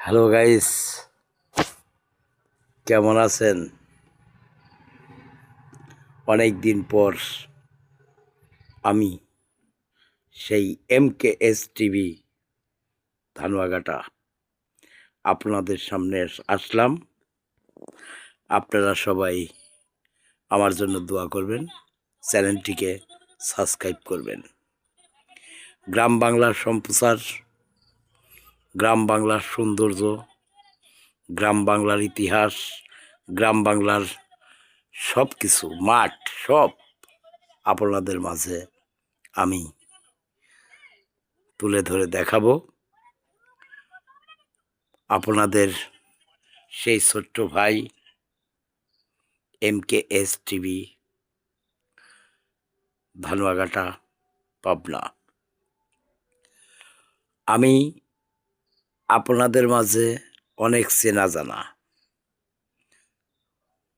Hello guys, কেমন আছেন? অনেক দিন পর আমি সেই M K S TV Dhanuaghata আপনাদের সামনে আসলাম। আপনারা সবাই আমার জন্য দোয়া করবেন, চ্যানেলটিকে সাবস্ক্রাইব করবেন। গ্রাম বাংলার সম্প্রচার গ্রাম বাংলার সৌন্দর্য, গ্রাম বাংলার ইতিহাস, গ্রাম বাংলার সব কিছু মাঠ সব আপনাদের মাঝে আমি তুলে ধরে দেখাবো। আপনাদের সেই ছোট্ট ভাই M K S TV, Dhanuaghata, Pabna. আমি আপনাদের মাঝে অনেক চেনা জানা।